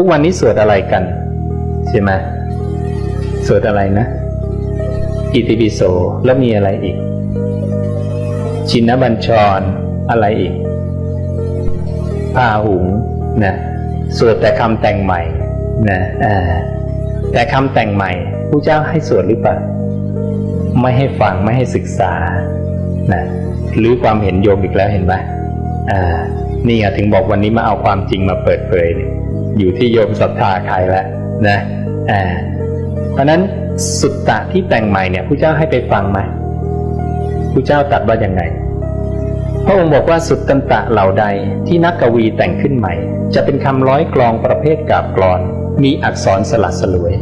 ทุกวันนี้สวดอะไรกัน ใช่ไหมสวดอะไรนะ อิติปิโสแล้วมีอะไรอีก ชินบัญชรอะไรอีกพาหุงนะสวดแต่คำแต่งใหม่นะแต่คำแต่งใหม่ผู้เจ้าให้สวดหรือเปล่าไม่ให้ฟังไม่ให้ศึกษานะหรือความเห็นโยมอีกแล้วเห็นไหมอ่า นี่ไงถึงบอกวันนี้มาเอาความจริงมาเปิดเผย อยู่ที่โยมศรัทธาใครแล้วนะอ่าเพราะนั้นสุตตะที่แต่งใหม่เนี่ยผู้เจ้าให้ไปฟังไหมผู้เจ้าตัดว่าอยังไงพระองค์บอกว่าสุดตันตะเหล่าใดที่นักกวีแต่งขึ้นใหม่ จะเป็นคำร้อยกลองประเภทกาบกลอน มีอักษรสลัดสลวย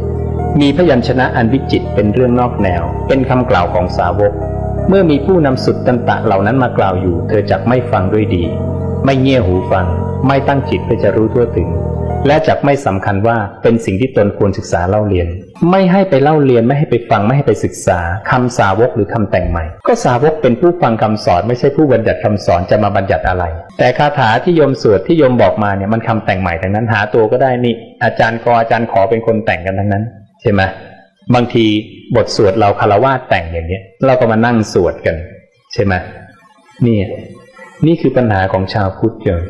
มีพยัญชนะอันวิจิตเป็นเรื่องนอกแนว เป็นคำกล่าวของสาวก เมื่อมีผู้นำสุดตันตะเหล่านั้นมากล่าวอยู่ เธอจักไม่ฟังด้วยดี ไม่เงี่ยหูฟัง ไม่ตั้งจิตเพื่อจะรู้ทั่วถึง และจักไม่สำคัญว่าเป็นสิ่งที่ตนควรศึกษาเล่าเรียน ไม่ให้ไปเล่าเรียนไม่ให้ไปฟังไม่ให้ไปศึกษาคำสาวกหรือคำแต่งใหม่ ก็สาวกเป็นผู้ฟังคำสอนไม่ใช่ผู้บัญญัติคำสอนจะมาบัญญัติอะไร แต่คาถาที่โยมสวดที่โยมบอกมาเนี่ยมันคำแต่งใหม่ทั้งนั้นหาตัวก็ได้นี่อาจารย์กออาจารย์ขอเป็นคนแต่งกันทั้งนั้น ใช่ไหมบางทีบทสวดเราคารวาสแต่งอย่างเนี้ยเราก็มานั่งสวดกัน ใช่ไหมนี่ นี่คือปัญหาของชาวพุทธเลย